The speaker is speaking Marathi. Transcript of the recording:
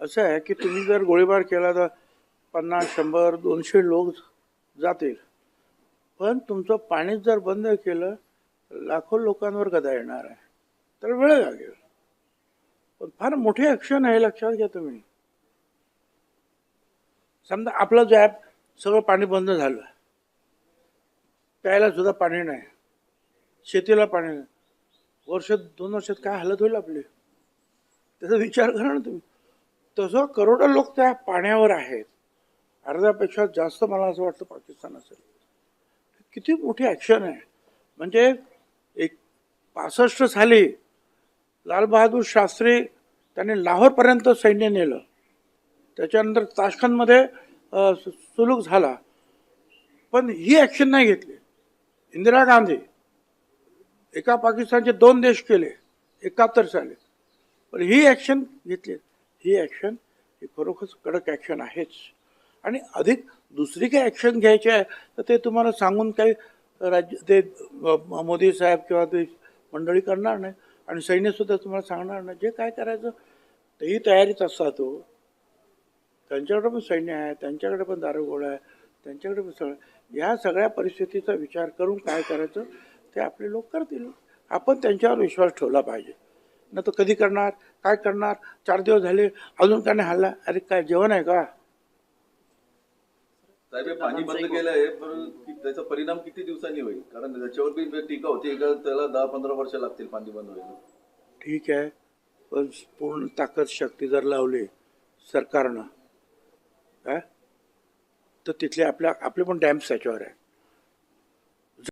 असं आहे की तुम्ही जर गोळीबार केला तर पन्नास शंभर दोनशे लोक जातील. पण तुमचं पाणीच जर बंद केलं लाखो लोकांवर गदा येणार आहे. तर वेळ लागेल. पण फार मोठी ॲक्शन आहे लक्षात घ्या तुम्ही. समजा आपलं जे ॲप सगळं पाणी बंद झालं. प्यायला सुद्धा पाणी नाही. शेतीला पाणी नाही. वर्ष दोन वर्षात काय हालत होईल आपली? त्याचा विचार करा ना तुम्ही. तसं करोडो लोक त्या पाण्यावर आहेत अर्ध्यापेक्षा जास्त मला असं वाटतं पाकिस्तान असेल. किती मोठी ॲक्शन आहे. म्हणजे एक पासष्ट साली लालबहादूर शास्त्री त्यांनी लाहोरपर्यंत सैन्य नेलं. त्याच्यानंतर ताशखंदमध्ये सु- सुलूक झाला. पण ही ॲक्शन नाही घेतली. इंदिरा गांधी एका पाकिस्तानचे दोन देश केले एकाहत्तर साली. पण ही ॲक्शन घेतली. ही ॲक्शन ही खरोखरच कडक ॲक्शन आहेच. आणि अधिक दुसरी काही ॲक्शन घ्यायची आहे तर ते तुम्हाला सांगून काही राज्य ते मोदी साहेब किंवा ते मंडळी करणार नाही. आणि सैन्यसुद्धा तुम्हाला सांगणार नाही. जे काय करायचं तेही तयारीत असतात तो त्यांच्याकडे पण सैन्य आहे त्यांच्याकडे पण दारुगोळा आहे त्यांच्याकडे पण सगळं ह्या सगळ्या परिस्थितीचा विचार करून काय करायचं ते आपले लोक करतील. आपण त्यांच्यावर विश्वास ठेवला पाहिजे. न तर कधी करणार काय करणार चार दिवस झाले अजून काय नाही हल्ला. अरे काय जेवण आहे का? साहेब पाणी बंद केलं आहे पण त्याचा परिणाम किती दिवसांनी होईल? कारण त्याच्यावर बी टीका होती का त्याला दहा पंधरा वर्ष लागतील पाणी बंद व्हायला. ठीक आहे पण पूर्ण ताकद शक्ती जर लावली सरकारनं काय तर तिथले आपल्या आपले पण डॅम्स त्याच्यावर आहे